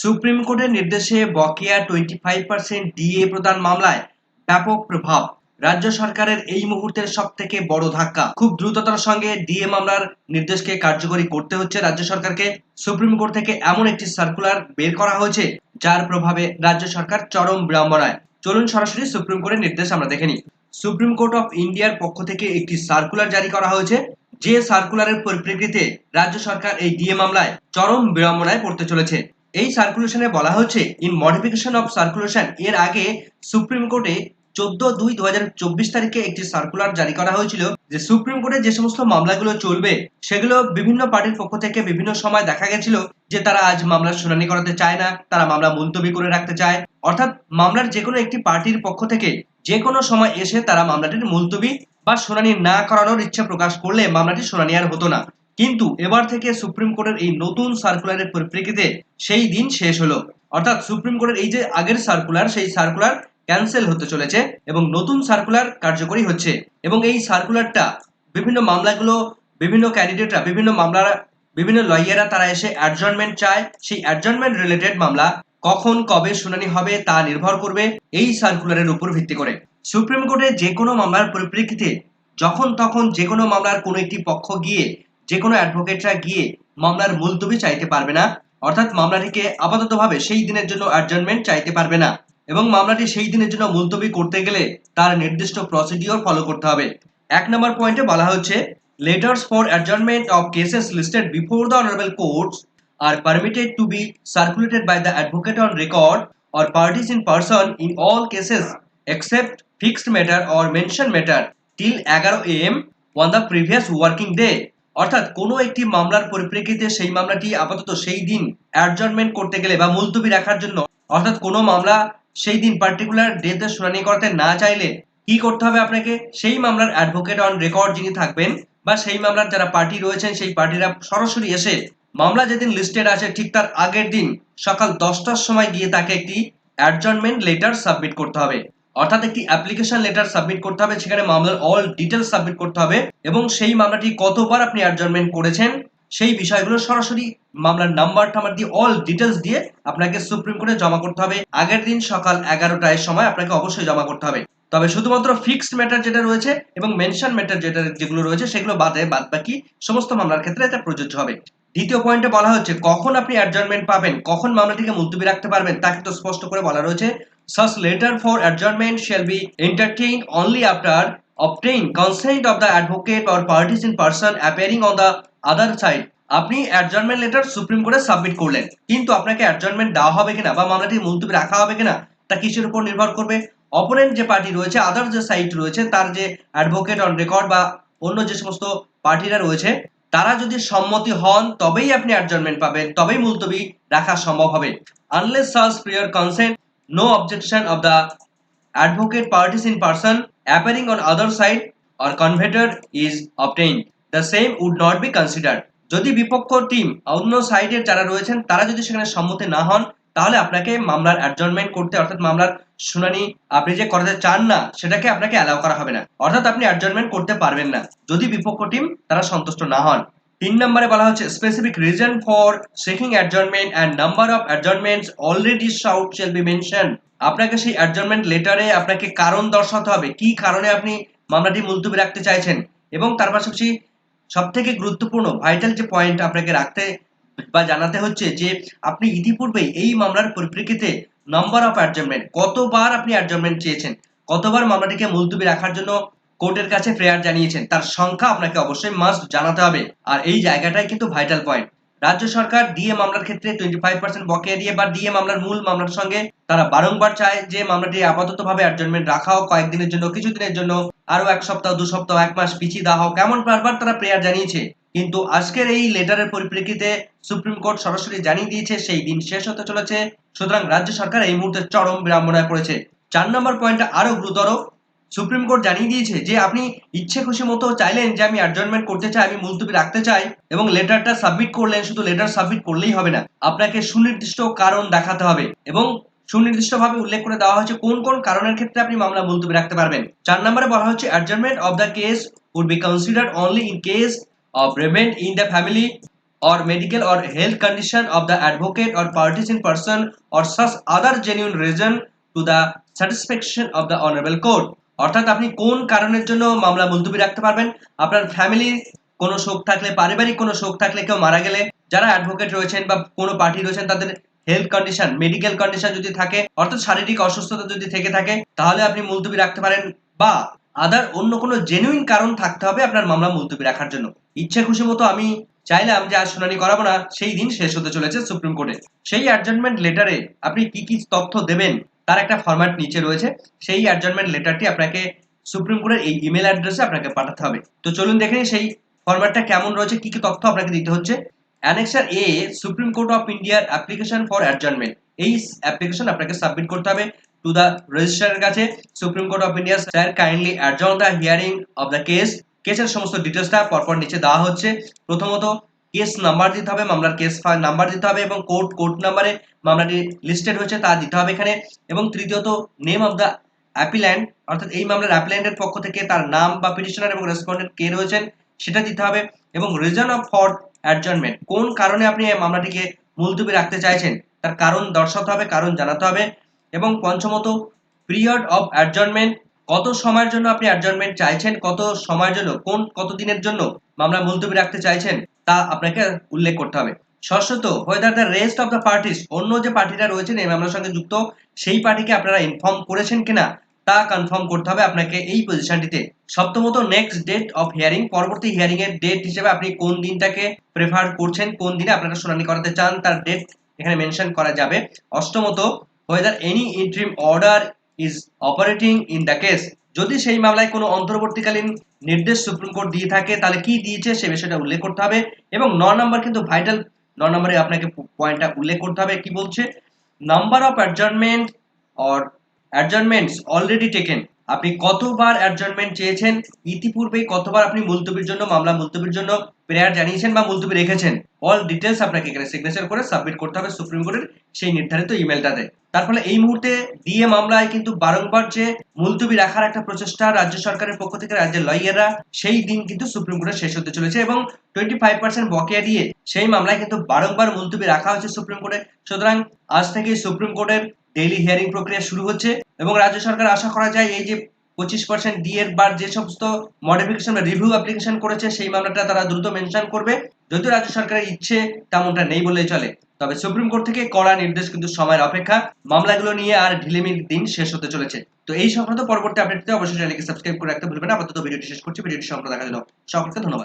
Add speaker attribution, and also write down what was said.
Speaker 1: Supreme কোর্টের নির্দেশে বকেয়া টোয়েন্টি ফাইভ পার্সেন্ট ডিএ প্রদান মামলায় ব্যাপক প্রভাব। রাজ্য সরকারের এই মুহূর্তের সব থেকে বড় ধাক্কা। খুব দ্রুততার সঙ্গে ডিএ মামলার নির্দেশকে কার্যকরী করতে হচ্ছে রাজ্য সরকারকে। সুপ্রিম কোর্ট থেকে এমন একটি সার্কুলার বের করা হয়েছে, যার প্রভাবে রাজ্য সরকার চরম বিড়ম্বনায়। চলুন সরাসরি সুপ্রিম কোর্টের নির্দেশ আমরা দেখে নিই। সুপ্রিম কোর্ট অফ ইন্ডিয়ার পক্ষ থেকে একটি সার্কুলার জারি করা হয়েছে, যে সার্কুলারের পরিপ্রেক্ষিতে রাজ্য সরকার এই ডিএ মামলায় চরম বিড়ম্বনায় পড়তে চলেছে। এই সার্কুলেশনে বলা হচ্ছে ইন মডিফিকেশন অফ সার্কুলেশন এর আগে সুপ্রিম কোর্টে চোদ্দ দুই দু তারিখে একটি সার্কুলার জারি করা হয়েছিল, যে সুপ্রিম কোর্টে যে সমস্ত মামলাগুলো চলবে, সেগুলো বিভিন্ন পার্টির পক্ষ থেকে বিভিন্ন সময় দেখা গেছিল যে তারা আজ মামলার শুনানি করাতে চায় না, তারা মামলা মুলতবি করে রাখতে চায়। অর্থাৎ মামলার যে কোনো একটি পার্টির পক্ষ থেকে যে কোনো সময় এসে তারা মামলাটির মুলতবি বা শুনানি না করানোর ইচ্ছা প্রকাশ করলে মামলাটি শুনানি আর হতো না। কিন্তু এবার থেকে সুপ্রিম কোর্টের এই নতুন সার্কুলারের পরিপ্রেক্ষিতে সেই দিন শেষ হলো। অর্থাৎ সুপ্রিম কোর্টের এই যে আগের সার্কুলার সেই সার্কুলার ক্যান্সেল হতে চলেছে এবং নতুন সার্কুলার কার্যকরী হচ্ছে। এবং এই সার্কুলারটা বিভিন্ন মামলাগুলো, বিভিন্ন ক্যান্ডিডেটরা বিভিন্ন মামলার, বিভিন্ন লয়াররা তারা এসে অ্যাডজনমেন্ট চায়। সেই অ্যাডজনমেন্ট রিলেটেড মামলা কখন, কবে শুনানি হবে তা নির্ভর করবে এই সার্কুলারের উপর ভিত্তি করে। সুপ্রিম কোর্টে যে কোনো মামলার পরিপ্রেক্ষিতে যখন তখন যে কোনো মামলার কোনো একটি পক্ষ গিয়ে যে কোনো অ্যাডভোকেটরা গিয়ে মামলার মুলতবি চাইতে পারবে না, অর্থাৎ মামলাটিকে আপাততভাবে সেই দিনের জন্য অ্যাডজনমেন্ট চাইতে পারবে না এবং মামলাটি সেই দিনের জন্য মুলতবি করতে গেলে তার নির্দিষ্ট প্রসিডিওর ফলো করতে হবে। এক নম্বর পয়েন্টে বলা হচ্ছে letters for adjournment of cases listed before the honourable courts are permitted to be circulated by the advocate on record or parties in person in all cases except fixed matter or mentioned matter till 11 am on the previous working day অর্থাৎ কোনো একটি মামলার পরিপ্রেক্ষিতে সেই মামলাটি আপাতত সেই দিন অ্যাডজনমেন্ট করতে গেলে বা মুলতবি রাখার জন্য, অর্থাৎ কোনো মামলা সেই দিন পার্টিকুলার ডেতে শুনানি করতে না চাইলে কি করতে হবে আপনাকে? সেই মামলার অ্যাডভোকেট অন রেকর্ড যিনি থাকবেন বা সেই মামলার যারা পার্টি রয়েছেন, সেই পার্টিরা সরাসরি এসে মামলা যেদিন লিস্টেড আছে ঠিক তার আগের দিন সকাল দশটার সময় গিয়ে তাকে একটি অ্যাডজনমেন্ট লেটার সাবমিট করতে হবে। অর্থাৎ একটি অ্যাপ্লিকেশন লেটার সাবমিট করতে হবে, সেখানে মামলার অল ডিটেলস সাবমিট করতে হবে এবং সেই মামলাটি কতবার আপনি অ্যাডজনমেন্ট করেছেন, সেই বিষয়গুলো সরাসরি মামলার নাম্বার টাম্বার দিয়ে অল ডিটেলস দিয়ে আপনাকে সুপ্রিম কোর্টে জমা করতে হবে। আগের দিন সকাল এগারোটায় সময় আপনাকে অবশ্যই জমা করতে হবে। তবে শুধুমাত্র ফিক্সড ম্যাটার যেটা রয়েছে এবং মেনশন ম্যাটার যেটা যেগুলো রয়েছে, সেগুলো বাদে বাদ বাকি সমস্ত মামলার ক্ষেত্রে এটা প্রযোজ্য হবে। দ্বিতীয় পয়েন্টে বলা হচ্ছে, কখন আপনি অ্যাডজনমেন্ট পাবেন, কখন মামলাটিকে মুলতবি রাখতে পারবেন তা কিন্তু স্পষ্ট করে বলা রয়েছে। Such letter for adjournment shall be entertained only after obtain consent of the advocate or parties in person appearing on the other side. আপনি অ্যাডজনমেন্ট লেটার সুপ্রিম কোর্টে সাবমিট করলেন। কিন্তু আপনাকে অ্যাডজনমেন্ট দেওয়া হবে কিনা বা মামলাটি মুলতবি রাখা হবে কিনা, তা কিসের উপর নির্ভর করবে? অপোনেন্ট যে পার্টি রয়েছে আদার যে সাইট রয়েছে, তার যে অ্যাডভোকেট অন রেকর্ড বা অন্য যে সমস্ত পার্টিরা রয়েছে, তারা যদি সম্মতি হন, তবেই আপনি অ্যাডজনমেন্ট পাবেন, তবেই মুলতবি রাখা সম্ভব হবে। Unless search prior consent no objection of the advocate parties in person appearing on other side or converter is obtained. The same would not be considered. যদি বিপক্ষ টিম অন্য সাইডের যারা রয়েছেন, তারা যদি সেখানে সম্মতি না হন, তাহলে আপনাকে মামলার অ্যাডজনমেন্ট করতে, অর্থাৎ মামলার শুনানি আপনি যে করাতে চান না, সেটাকে আপনাকে অ্যালাউ করা হবে না। অর্থাৎ আপনি অ্যাডজনমেন্ট করতে পারবেন না। যদি বিপক্ষ টিম তারা সন্তুষ্ট না হন। তিন নম্বরে বলা হচ্ছে specific reason for seeking adjournment and number of adjournments already sought shall be mention আপনাকে সেই অ্যাডজনমেন্ট লেটারে আপনাকে কারণ দর্শাতে হবে। কি কারণে আপনি মামলাটি মুলতুবি রাখতে চাইছেন? এবং তার পাশাপাশি সব থেকে গুরুত্বপূর্ণ ভাইটাল যে পয়েন্ট আপনাকে রাখতে বা জানাতে হচ্ছে যে, আপনি ইতিপূর্বে এই মামলার পরিপ্রেক্ষিতে নাম্বার অফ অ্যাডজনমেন্ট কতবার আপনি অ্যাডজনমেন্ট চেয়েছেন? কতবার মামলাটিকে মুলতুবি রাখার জন্য কোর্টের কাছে প্রেয়ার জানিয়েছেন। তার সংখ্যা আপনাকে অবশ্যই মাস্ট জানাতে হবে। আর এই জায়গাটাই কিন্তু ভাইটাল পয়েন্ট রাজ্য সরকার ডিএ মামলার ক্ষেত্রে টোয়েন্টি ফাইভ পার্সেন্ট বকেয়া দিয়ে বা ডিএ মামলার মূল মামলার সঙ্গে তারা বারংবার চায় যে মামলাটি আপাতত ভাবে অ্যাডজনমেন্ট রাখা হোক, কয়েকদিনের জন্য, কিছুদিনের জন্য আরও এক সপ্তাহ, দু সপ্তাহ, এক মাস পিছিয়ে দেওয়া হোক, এমন বারবার তারা প্রেয়ার জানিয়েছে। কিন্তু আজকের এই লেটারের পরিপ্রেক্ষিতে সুপ্রিম কোর্ট সরাসরি জানিয়ে দিয়েছে, সেই দিন শেষ হতে চলেছে। সুতরাং রাজ্য সরকার এই মুহূর্তে চরম বিড়ম্বনায় পড়েছে। চার নম্বর পয়েন্টটা আরও গুরুতর। সুপ্রিম কোর্ট জানিয়ে দিয়েছে যে আপনি ইচ্ছে খুশি মতো চাইলেন যে আমি অ্যাডজনমেন্ট করতে চাই, আমি মুলতবি রাখতে চাই এবং লেটারটা সাবমিট করলেন, শুধু লেটার সাবমিট করলেই হবে না, আপনাকে সুনির্দিষ্ট কারণ দেখাতে হবে এবং সুনির্দিষ্টভাবে উল্লেখ করে দেওয়া হয়েছে কোন কোন কারণের ক্ষেত্রে আপনি মামলা মুলতবি রাখতে পারবেন। চার নম্বরে বলা হচ্ছে adjournment of the case would be considered only in case of bereavement in the family or medical or health condition of the advocate or parties in person or such other genuine reason to the satisfaction of the honorable court অর্থাৎ আপনি কোন কারণের জন্য মামলা মুলতবি রাখতে পারবেন? আপনার ফ্যামিলি কোনো শোক থাকলে, পারিবারিক কোনো শোক থাকলে কেউ মারা গেলে, যারা অ্যাডভোকেট রয়েছেন বা কোনো পার্টি রয়েছেন, তাদের হেলথ কন্ডিশন মেডিকেল কন্ডিশন যদি থাকে, অর্থাৎ শারীরিক অসুস্থতা যদি থেকে থাকে, তাহলে আপনি মুলতবি রাখতে পারেন বা আদার অন্য কোনো জেনুইন কারণ থাকতে হবে আপনার মামলা মুলতবি রাখার জন্য। ইচ্ছে খুশি মতো আমি চাইলাম যে আজ শুনানি করাবো না, সেই দিন শেষ হতে চলেছে সুপ্রিম কোর্টে। সেই অ্যাডজমেন্ট লেটারে আপনি কি কি তথ্য দেবেন তার একটা ফরম্যাট নিচে রয়েছে। সেই অ্যাডজমেন্ট লেটারটি আপনাকে সুপ্রিম কোর্টের এই ইমেল অ্যাড্রেসে আপনাকে পাঠাতে হবে। তো চলুন দেখে সেই ফরম্যাটটা কেমন রয়েছে, কি কি তথ্য আপনাকে দিতে হচ্ছে। Annexure A supreme court of ইন্ডিয়ার অ্যাপ্লিকেশন ফর অ্যাডজমেন্ট এই অ্যাপ্লিকেশন আপনাকে সাবমিট করতে হবে টু দ্য রেজিস্ট্রারের কাছে। Supreme court of India sir kindly adjourn the hearing of the case কেসের সমস্ত ডিটেলসটা পরপর নিচে দেওয়া হচ্ছে। প্রথমত কেস নাম্বার দিতে হবে, মামলার কেস নাম্বার দিতে হবে এবং কোর্ট কোর্ট নাম্বারে মামলাটি লিস্টেড হয়েছে তা দিতে হবে এখানে। এবং তৃতীয়ত নেম অফ দ্য অ্যাপিল্যান্ড অর্থাৎ এই মামলার অ্যাপিল্যান্ডের পক্ষ থেকে তার নাম বা পিটিশনার এবং রেসপন্ডেন্ট কে রয়েছেন, সেটা দিতে হবে। এবং রিজন অফ ফর অ্যাডজনমেন্ট কোন কারণে আপনি এই মামলাটিকে মুলতুবি রাখতে চাইছেন? তার কারণ দর্শাতে হবে, কারণ জানাতে হবে। এবং পঞ্চমত পিরিয়ড অফ অ্যাডজনমেন্ট কত সময়ের জন্য আপনি অ্যাডজনমেন্ট চাইছেন, কত সময়ের জন্য, কোন, কত দিনের জন্য মামলা মুলতুবি রাখতে চাইছেন? তা আপনাকে উল্লেখ করতে হবে। ষষ্ঠত whether the rest of the parties অন্য যে পার্টিরা রয়েছেন এই মামলার সঙ্গে যুক্ত, সেই পার্টিকে আপনারা ইনফর্ম করেছেন কিনা, তা কনফার্ম করতে হবে আপনাকে এই পজিশনটিতে সপ্তমত নেক্সট ডেট অফ হিয়ারিং পরবর্তী হিয়ারিং এর ডেট হিসেবে আপনি কোন দিনটাকে প্রেফার করছেন, কোন দিনে আপনারা শুনানি করাতে চান, তার ডেট এখানে মেনশন করা যাবে। অষ্টমত whether any interim order is operating in the case যদি সেই মামলায় কোনো অন্তর্বর্তীকালীন নির্দেশ সুপ্রিম কোর্ট দিয়ে থাকে, তাহলে কি দিয়েছে সে বিষয়টা উল্লেখ করতে হবে। এবং ন নম্বর কিন্তু ভাইটাল ন নম্বরে আপনাকে পয়েন্টটা উল্লেখ করতে হবে। কি বলছে? Number of adjournment or adjournments already taken আপনি কতবার অ্যাডজনমেন্ট চেয়েছেন? ইতিপূর্বে কতবার আপনি মুলতবির জন্য, মামলা মুলতবির জন্য, প্রেয়ার জানিয়েছেন বা মুলতবি রেখেছেন? অল ডিটেলস আপনাকে এখানে সিগনেচার করে সাবমিট করতে হবে সুপ্রিম কোর্টের সেই নির্ধারিত ইমেলটাতে তার ফলে এই মুহূর্তে ডিএ মামলায় কিন্তু বারংবার যে মুলতবি রাখার একটা প্রচেষ্টা রাজ্য সরকারের পক্ষ থেকে রাজ্যের লয়াররা সেই দিন কিন্তু সুপ্রিম কোর্টে শেষ হতে চলেছে এবং টোয়েন্টি ফাইভ পার্সেন্ট বকেয়া দিয়ে সেই মামলায় কিন্তু বারংবার মুলতবি রাখা হয়েছে সুপ্রিম কোর্টে সুতরাং আজ থেকে সুপ্রিম কোর্টের ডেইলি হিয়ারিং প্রক্রিয়া শুরু হচ্ছে এবং রাজ্য সরকার আশা করা যায় এই যে পঁচিশ পার্সেন্ট ডিএর বার যে সমস্ত মডিফিকেশন বা রিভিউ অ্যাপ্লিকেশন করেছে সেই মামলাটা তারা দ্রুত মেনশন করবে। যদিও রাজ্য সরকারের ইচ্ছে তেমনটা নেই বললেই চলে, তবে সুপ্রিম কোর্ট থেকে কড়া নির্দেশ কিন্তু সময়ের অপেক্ষা। মামলাগুলো নিয়ে আর ঢিলেমির দিন শেষ হতে চলেছে। তো এই সংক্রান্ত পরবর্তী আপডেট অবশ্যই চ্যানেলকে সাবস্ক্রাইব করে রাখতে ভুলবেন আপাতত ভিডিওটি শেষ করছি। ভিডিওটি সংক্রান্ত দেখা জন্য সকলকে ধন্যবাদ।